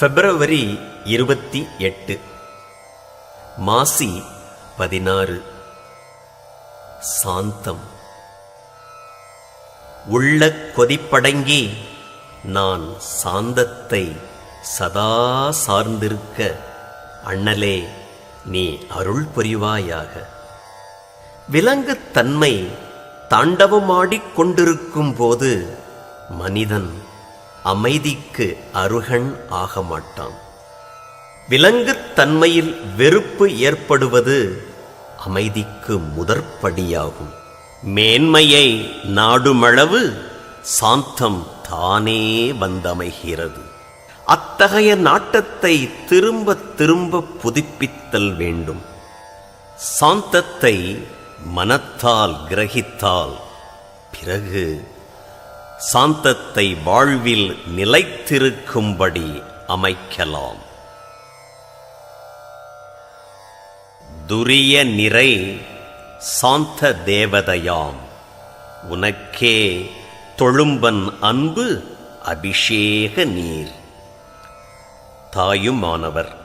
பிப்ரவரி இருபத்தி எட்டு மாசி பதினாறு. சாந்தம். உள்ள கொதிப்படங்கி நான் சாந்தத்தை சதா சார்ந்திருக்க அண்ணலே நீ அருள் புரிவாயாக. விலங்குத் தன்மை தாண்டவமாடிக் கொண்டிருக்கும் போது மனிதன் அமைதிக்கு அருகன் ஆக மாட்டான் விலங்குத் தன்மையில் வெறுப்பு ஏற்படுவது அமைதிக்கு முதற்படியாகும். மேன்மையை நாடுமளவு சாந்தம் தானே வந்தமைகிறது. அத்தகைய நாட்டத்தை திரும்ப திரும்ப புதுப்பித்தல் வேண்டும். சாந்தத்தை மனத்தால் கிரகித்தால் பிறகு சாந்தத்தை வாழ்வில் நிலைத்திருக்கும்படி அமைக்கலாம். துரிய நிறை சாந்த தேவதையாம் உனக்கே தொழும்பன் அன்பு அபிஷேக நீர். தாயுமானவர்.